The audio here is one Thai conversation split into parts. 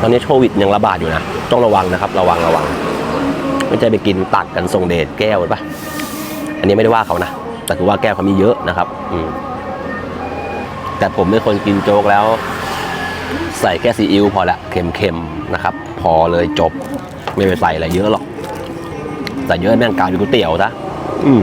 ตอนนี้โควิดยังระบาดอยู่นะ ต้องระวังนะครับ ระวังระวัง ไม่ใช่ไปกินตักกันทรงเดชแก้วหรือปะอันนี้ไม่ได้ว่าเขานะ แต่คือว่าแก้วเขามีเยอะนะครับ อืม แต่ผมเป็นคนกินโจ๊กแล้ว ใส่แค่ซีอิ๊วพอละเค็มๆนะครับ พอเลยจบ ไม่ไปใส่อะไรเยอะหรอก แต่เยอะแม่งกลายเป็นก๋วยเตี๋ยวซะอืม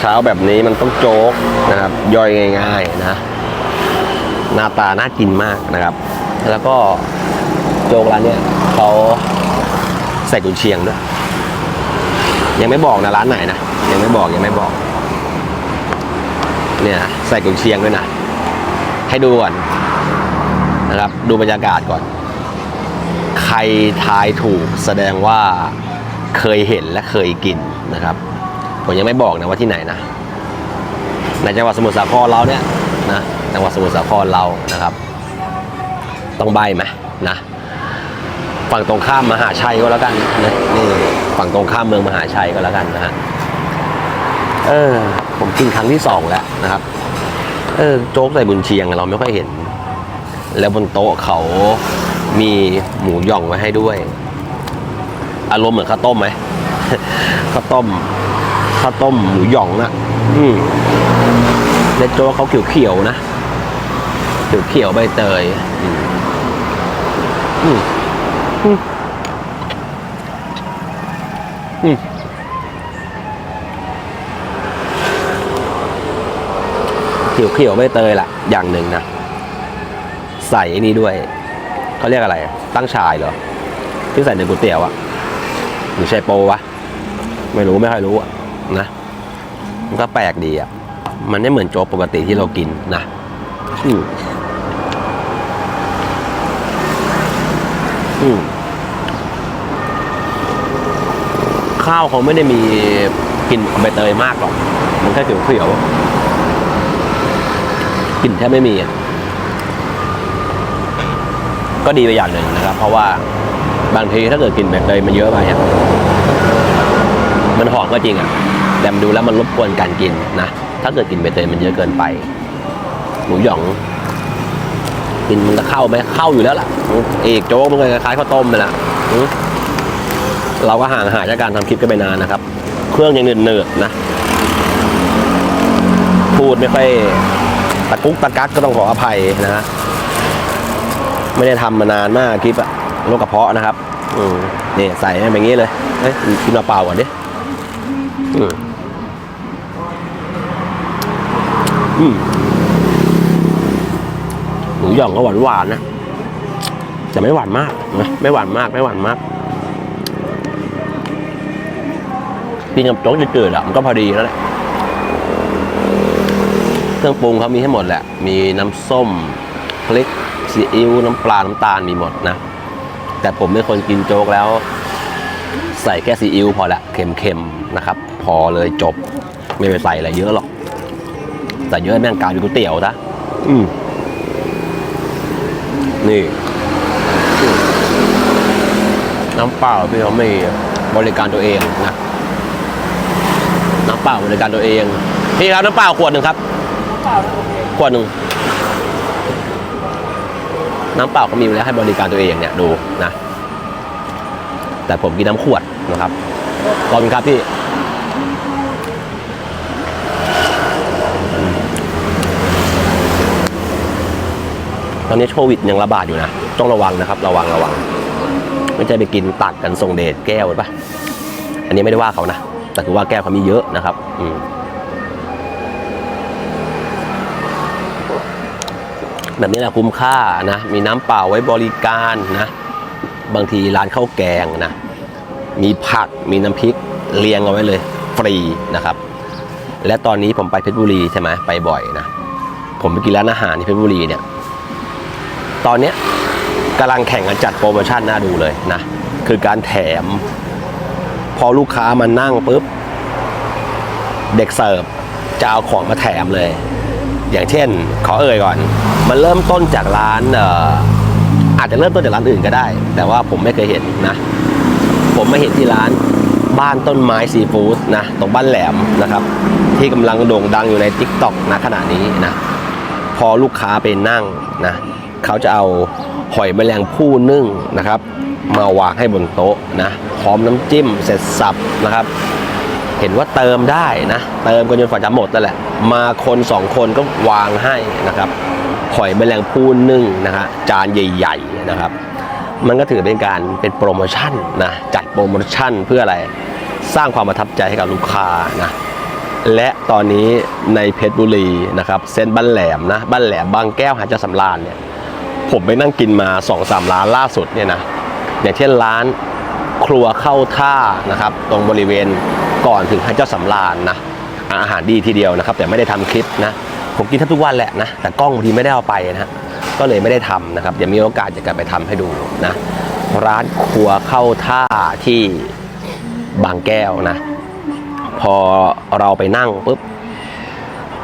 เช้าแบบนี้มันต้องโจ๊กนะครับ ย่อยง่าย ๆนะ หน้าตาน่ากินมากนะครับ แล้วก็โจ๊กร้านเนี้ยเขาใส่กุนเชียงด้วย ยังไม่บอกนะร้านไหนนะยังไม่บอกยังไม่บอก เนี่ยใส่กุนเชียงด้วยนะให้ดูก่อนนะครับ ดูบรรยากาศก่อน ใครทายถูกแสดงว่าเคยเห็นและเคยกินนะครับ ผมยังไม่บอกนะว่าที่ไหนนะ ในจังหวัดสมุทรสาครเราเนี่ยนะจังหวัดสมุทรสาครเรานะครับ ต้องใบไหมนะฝั่งตรงข้ามมหาชัยก็แล้วกันนะนี่ฝั่งตรงข้ามเมืองมหาชัยก็แล้วกันนะฮะเออ ผมกินครั้งที่สองแล้วนะครับ เออโจ๊กใส่บุญเชียงเราไม่ค่อยเห็น แล้วบนโต๊ะเขามีหมูหย่องไว้ให้ด้วย อารมณ์เหมือนข้าวต้มไหมข้าวต้ม ข้าวต้มหมูหย่องนะอืมแล้วโจ๊กเขาเขียวๆนะเขียวๆใบเตย อืมอืมอืมอืมเขียวๆใบเตยล่ะอย่างหนึ่งนะ ใส่ไอ้นี้ด้วย เขาเรียกอะไร ตั้งชายเหรอ ที่ใส่ในก๋วยเตี๋ยวอะหรือชายโปวะ ไม่รู้ไม่ค่อยรู้อะ นะมันก็แปลกดีอะมันไม่เหมือนโจ๊กปกติที่เรากินนะอืมอืมข้าวเขาไม่ได้มีกลิ่นใบเตยมากหรอก มันแค่เขียวๆกลิ่นแทบไม่มีอะก็ดีไปอย่างหนึ่งนะครับ เพราะว่าบางทีถ้าเกิดกลิ่นแบเตยมันเยอะไปอะ หอมก็จริงอะแต่มันดูแล้วมันรบกวนการกินนะ ถ้าเกิดกินใบเตยมันเยอะเกินไป หมูหยอง กินมันจะเข้าไหมเข้าอยู่แล้วล่ะเอกโจ๊กมันก็คล้ายข้าวต้มไปละเราก็ห่างหายจากการทำคลิปกันไปนานนะครับ เครื่องยังเนืดๆนะ พูดไม่ค่อยตะกุกตะกักก็ต้องขออภัยนะฮะไม่ได้ทำมานานมากคลิปอะโรคกระเพาะนะครับ อืมนี่ใส่ให้แบบนี้เลยเฮ้ยกินมาเปล่าก่อนดิ อืมหมูหย่องก็หวานหวานๆนะแต่ไม่หวานมากนะไม่หวานมาก ไม่หวานมากกินกับโจ๊กจืดๆอะมันก็พอดีแล้วแหละเครื่องปรุงเขามีให้หมดแหละ มีน้ำส้มพริกซีอิ๊วน้ำปลา น้ำตาลมีหมดนะ แต่ผมเป็นคนกินโจ๊กแล้ว ใส่แค่ซีอิ๊วพอละเค็มๆนะครับ พอเลยจบ ไม่ไปใส่อะไรเยอะหรอก แต่เยอะแม่งกลายเป็นก๋วยเตี๋ยวซะอืมนี่ น้ำเปล่าพี่เขาไม่บริการตัวเองนะน้ำเปล่าบริการตัวเองพี่ครับน้ำเปล่าขวดหนึ่งครับขวดหนึ่งน้ำเปล่าก็มีอยู่แล้วให้บริการตัวเองเนี่ยดูนะ แต่ผมกินน้ำขวดนะครับขอบคุณครับพี่ ตอนนี้โควิดยังระบาดอยู่นะ ต้องระวังนะครับ ระวังระวัง ไม่ใช่ไปกินตักกันทรงเดชแก้วหรือปะอันนี้ไม่ได้ว่าเขานะ แต่คือว่าแก้วเขามีเยอะนะครับ อืมแบบนี้แหละคุ้มค่านะ มีน้ำเปล่าไว้บริการนะ บางทีร้านข้าวแกงนะ มีผัก มีน้ำพริกเรียงเอาไว้เลย ฟรีนะครับ และตอนนี้ผมไปเพชรบุรีใช่ไหมไปบ่อยนะ ผมไปกินร้านอาหารที่เพชรบุรีเนี่ย ตอนนี้กำลังแข่งกันจัดโปรโมชั่นน่าดูเลยนะ คือการแถม พอลูกค้ามานั่งปุ๊บ เด็กเสิร์ฟจะเอาของมาแถมเลย อย่างเช่น ขอเอ่ยก่อน มันเริ่มต้นจากร้านเอ่ออาจจะเริ่มต้นจากร้านอื่นก็ได้ แต่ว่าผมไม่เคยเห็นนะ ผมไม่เห็นที่ร้านบ้านต้นไม้ซีฟู้ดนะตรงบ้านแหลมนะครับ ที่กำลังโด่งดังอยู่ใน t ิ k t o k นะขณะนี้นะ พอลูกค้าไปนั่งนะ เขาจะเอาหอยแมลงภู่นึ่งนะครับ มาวางให้บนโต๊ะนะพร้อมน้ำจิ้มเสร็จสับนะครับ เห็นว่าเติมได้นะ เติมกันจนฝาจะหมดนั่นแหละ มาคนสองคนก็วางให้นะครับหอยแมลงภู่นึ่งนะฮะจานใหญ่ๆนะครับ มันก็ถือเป็นการเป็นโปรโมชั่นนะจัดโปรโมชั่นเพื่ออะไรสร้างความประทับใจให้กับลูกค้านะและตอนนี้ในเพชรบุรีนะครับเส้นบ้านแหลมนะบ้านแหลมบางแก้วหาดเจ้าสำราญเนี่ย ผมไปนั่งกินมา2อสามร้านล่าสุดเนี่ยนะอย่างเช่นร้านครัวเข้าท่านะครับ ตรงบริเวณก่อนถึงหาดเจ้าสำราญนะอาหารดีทีเดียวนะครับ แต่ไม่ได้ทำคลิปนะ ผมกินแทบทุกวันแหละนะ แต่กล้องบางทีไม่ได้เอาไปนะก็เลยไม่ได้ทำนะครับเดี๋ยวมีโอกาสจะกลับไปทำให้ดูนะร้านครัวเข้าท่าที่บางแก้วนะ พอเราไปนั่งปุ๊บ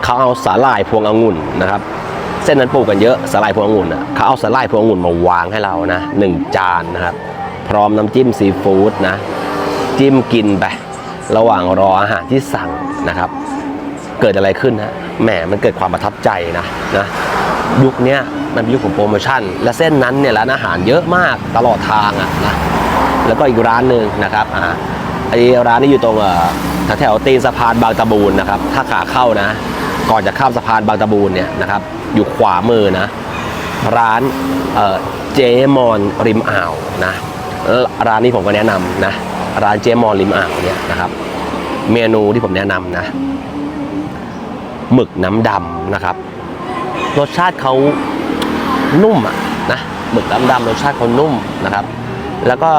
เขาเอาสาหร่ายพวงองุ่นนะครับ ส้นนั้นปลูกกันเยอะสาหร่ายพวงองุ่นอะเขาเอาสาหร่ายพวงองุ่นมาวางให้เรานะหนึ่งจานนะครับ พร้อมน้ำจิ้มซีฟู้ดนะ จิ้มกินไประหว่างรออาหารที่สั่งนะครับ เกิดอะไรขึ้นฮะแหมมันเกิดความประทับใจนะนะยุคนี้มันเป็นยุคของโปรโมชั่น และเส้นนั้นเนี่ยร้านอาหารเยอะมากตลอดทางอะนะแล้วก็อีกร้านหนึ่งนะครับอ่าไอร้านนี้อยู่ตรงแถวตีนสะพานบางตะบูนนะครับ ถ้าขาเข้านะ ก่อนจะข้ามสะพานบางตะบูนเนี่ยนะครับ อยู่ขวามือนะ ร้านเเจมอนริมอ่าวนะร้านนี้ผมก็แนะนำนะ ร้านเจมอนริมอ่าวเนี่ยนะครับ เมนูที่ผมแนะนำนะหมึกน้ำดำนะครับ รสชาติเขานุ่มอะนะหมึกน้ำดำรสชาติเขานุ่มนะครับ แล้วก็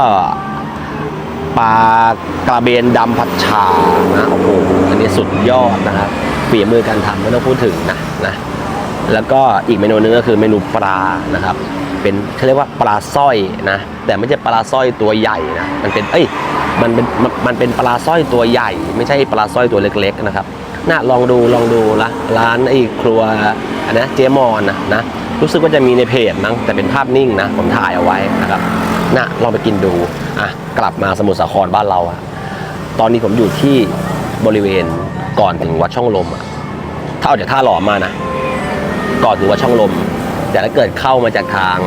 ปลากระเบนดำผัดฉานะโอ้โหอันนี้สุดยอดนะครับ ฝีมือการทำไม่ต้องพูดถึงนะนะแล้วก็อีกเมนูนึงก็คือเมนูปลานะครับ เป็นเขาเรียกว่าปลาสร้อยนะ แต่ไม่ใช่ปลาสร้อยตัวใหญ่นะมันเป็นเอ้ยมันเป็นมันมันเป็นปลาสร้อยตัวใหญ่ ไม่ใช่ปลาสร้อยตัวเล็ก ๆ นะครับน่าลองดูลองดูละร้านไอ้ครัวอันนะเจมอนนะนะรู้สึกว่าจะมีในเพจมั้งแต่เป็นภาพนิ่งนะผมถ่ายเอาไว้นะครับน่ะลองไปกินดูอะกลับมาสมุทรสาครบ้านเราอะตอนนี้ผมอยู่ที่บริเวณ ก่อนถึงวัดช่องลมอะถ้าออกจากท่าหล่อมานะก่อนถึงวัดช่องลม แต่ถ้าเกิดเข้ามาจากทาง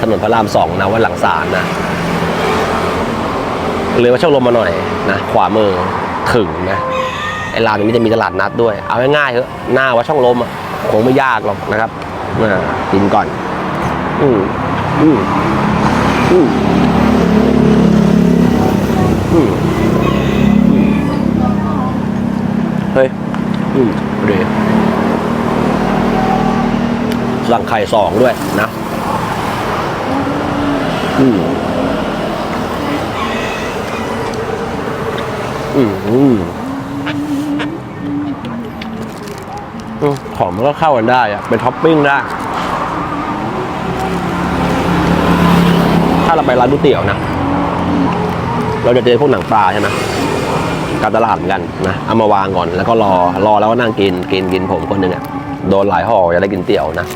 ถนนพระรามสองนะวัดหลังสารนะเลยวัดช่องลมมาหน่อยนะขวามือถึงนะไอ้ร้านนี้จะมีตลาดนัดด้วย เอาง่ายๆเถอะหน้าวัดช่องลมอะคงไม่ยากหรอกนะครับมากินก่อน อืมอืมอืมอืมอืมเฮ้ยอืมดีสั่งไข่สองด้วยนะอืมอืมอืมอืมของมันก็เข้ากันได้อะเป็นท็อปปิ้งได้ ถ้าเราไปร้านก๋วยเตี๋ยวนะ เราจะเจอพวกหนังปลาใช่ไหม การตลาดเหมือนกันนะเอามาวางก่อนแล้วก็รอรอแล้วก็นั่งกินกินกินผมคนหนึ่งอะโดนหลายห่อจะได้กินเตี๋ยวนะ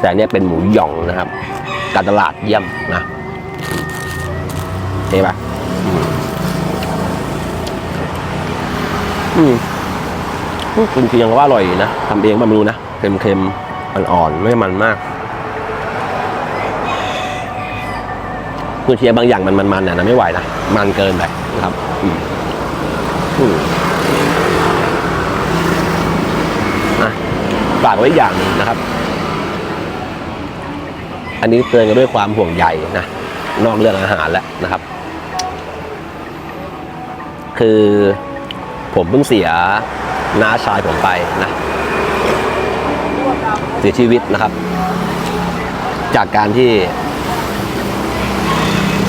แต่อันเนี้ยเป็นหมูหย่องนะครับ การตลาดเยี่ยมนะเห็นปะอืมอืมจริงว่าอร่อยนะทำเองบำรุงนะเค็มๆอ่อนๆไม่มันมากคุณเชียบางอย่างมันมันๆเนี่ยนะไม่ไหวนะมันเกินไปนะครับ อืมอืมนะฝากไว้อย่างนึงนะครับ อันนี้เตือนกันด้วยความห่วงใยนะ นอกเรื่องอาหารแล้วนะครับ คือผมเพิ่งเสียน้าชายผมไปนะ เสียชีวิตนะครับ จากการที่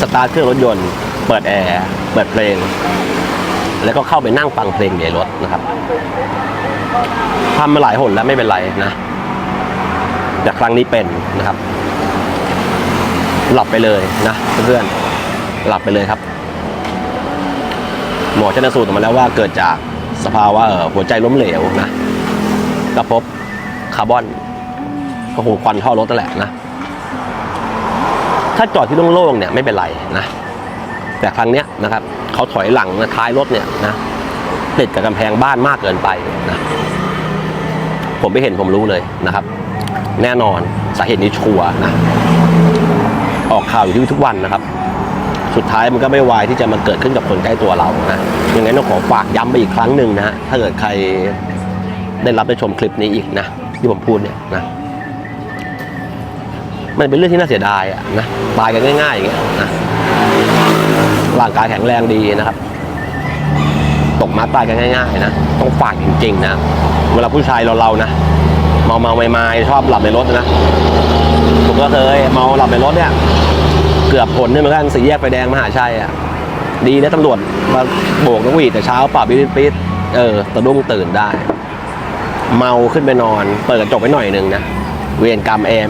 สตาร์ทเครื่องรถยนต์ เปิดแอร์ เปิดเพลง แล้วก็เข้าไปนั่งฟังเพลงในรถนะครับทำมาหลายหนแล้วไม่เป็นไรนะแต่ครั้งนี้เป็นนะครับ หลับไปเลยนะเพื่อนๆหลับไปเลยครับ หมอชนสูตรออกมาแล้วว่าเกิดจากสภาวะหัวใจล้มเหลวนะก็พบคาร์บอนก็คงควันท่อรถนั่นแหละนะ ถ้าจอดที่โล่งๆเนี่ยไม่เป็นไรนะ แต่ครั้งเนี้ยนะครับเขาถอยหลังนะท้ายรถเนี่ยนะติดกับกำแพงบ้านมากเกินไปนะผมไปเห็นผมรู้เลยนะครับ แน่นอนสาเหตุนี้ชัวนะออกข่าวอยู่ที่ทุกวันนะครับ สุดท้ายมันก็ไม่วายที่จะมาเกิดขึ้นกับคนใกล้ตัวเรานะยังไงต้องขอฝากย้ำไปอีกครั้งหนึ่งนะฮะถ้าเกิดใครได้รับได้ชมคลิปนี้อีกนะที่ผมพูดเนี่ยนะมันเป็นเรื่องที่น่าเสียดายอะนะตายกันง่ายๆอย่างเงี้ยนะ ร่างกายแข็งแรงดีนะครับ ตกมาตายกันง่ายๆนะต้องฝากจริงๆนะเวลาผู้ชายเราเราๆนะเมาเมาๆไม่ๆชอบหลับในรถนะผมก็เคยเมาหลับในรถเนี่ย เกือบผลเนี่ยเหมือนกันสี่แยกไฟแดงมหาชัยอะดีนะตำรวจมาโบกนกหวีดแต่เช้าปล่าปิดปิดเออตะดุ้งตื่นได้ เมาขึ้นไปนอน เปิดกระจกไว้หน่อยหนึ่งนะเวรกรรมแอม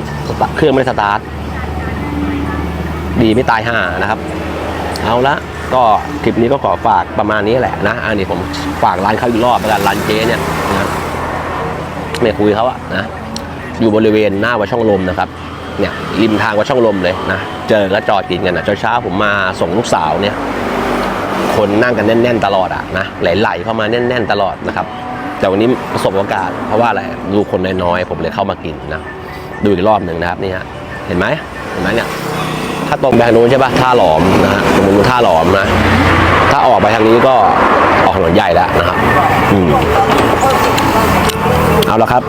เครื่องไม่ได้สตาร์ทดีไม่ตายห่านะครับ เอาละก็คลิปนี้ก็ขอฝากประมาณนี้แหละนะอันนี้ผมฝากร้านเขาอีกรอบแล้วกันร้านเจ๊เนี่ยนะไม่คุยเขาอะนะอยู่บริเวณหน้าวัดช่องลมนะครับเนี่ยริมทางวัดช่องลมเลยนะเจอก็จอดกินกันนะเช้าๆผมมาส่งลูกสาวเนี่ย คนนั่งกันแน่น ๆ ตลอดอะนะไหลๆเข้ามาแน่น ๆ ตลอดนะครับ แต่วันนี้ประสบโอกาสเพราะว่าอะไรดูคนน้อยๆผมเลยเข้ามากินนะดูอีกรอบหนึ่งนะครับนี่ฮะเห็นไหมเห็นไหมเนี่ย ถ้าตรงไปทางนู้นใช่ปะท่าหลอมนะฮะตรงนู้นท่าหลอมนะ ถ้าออกไปทางนี้ก็ออกถนนใหญ่แล้วนะครับอืมเอาละครับ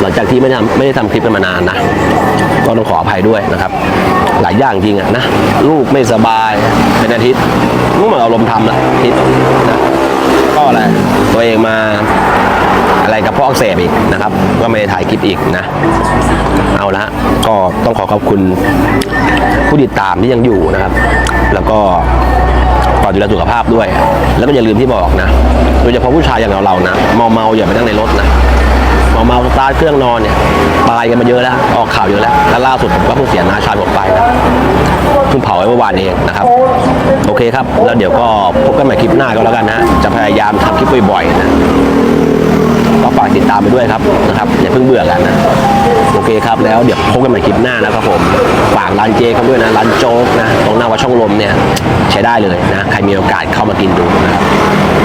หลังจากที่ไม่ได้ทำไม่ได้ทำคลิปกันมานานนะ ก็ต้องขออภัยด้วยนะครับ หลายอย่างจริงอะนะ ลูกไม่สบาย เป็นอาทิตย์มึงเหมือนเอาลมณ์ทำละอาทิตย์นะก็อะไรตัวเองมา อะไรกับพ่ออักเสบอีกนะครับก็ไม่ได้ถ่ายคลิปอีกนะ เอาละก็ต้องขอขอบคุณผู้ติดตามที่ยังอยู่นะครับ แล้วก็ก่อนดูแลสุขภาพด้วย แล้วก็อย่าลืมที่บอกนะโดยเฉพาะผู้ชายอย่างเราเรานะเมาเมาอย่าไปนั่งในรถนะเมาเมาสตาร์ทเครื่องนอนเนี่ยตายกันมาเยอะแล้วออกข่าวเยอะแล้วแล้วล่าสุดผมก็เพิ่งเสียน้าชายผมไปนะเพิ่งเผาไว้เมื่อวานเองนะครับ โอเคครับ แล้วเดี๋ยวก็พบกันใหม่คลิปหน้าก็แล้วกันนะ จะพยายามทำคลิปบ่อยๆนะ ก็ฝากติดตามไปด้วยครับนะครับอย่าเพิ่งเบื่อกันนะโอเคครับแล้วเดี๋ยวพบกันใหม่คลิปหน้านะครับผมฝากร้านเจเขาด้วยนะร้านโจ๊กนะตรงหน้าวัดช่องลมเนี่ยใช้ได้เลยนะใครมีโอกาสเข้ามากินดูนะครับ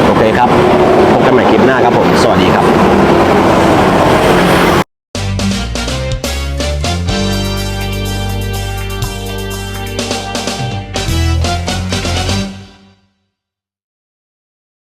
โอเคครับพบกันใหม่คลิปหน้าครับผม สวัสดีครับ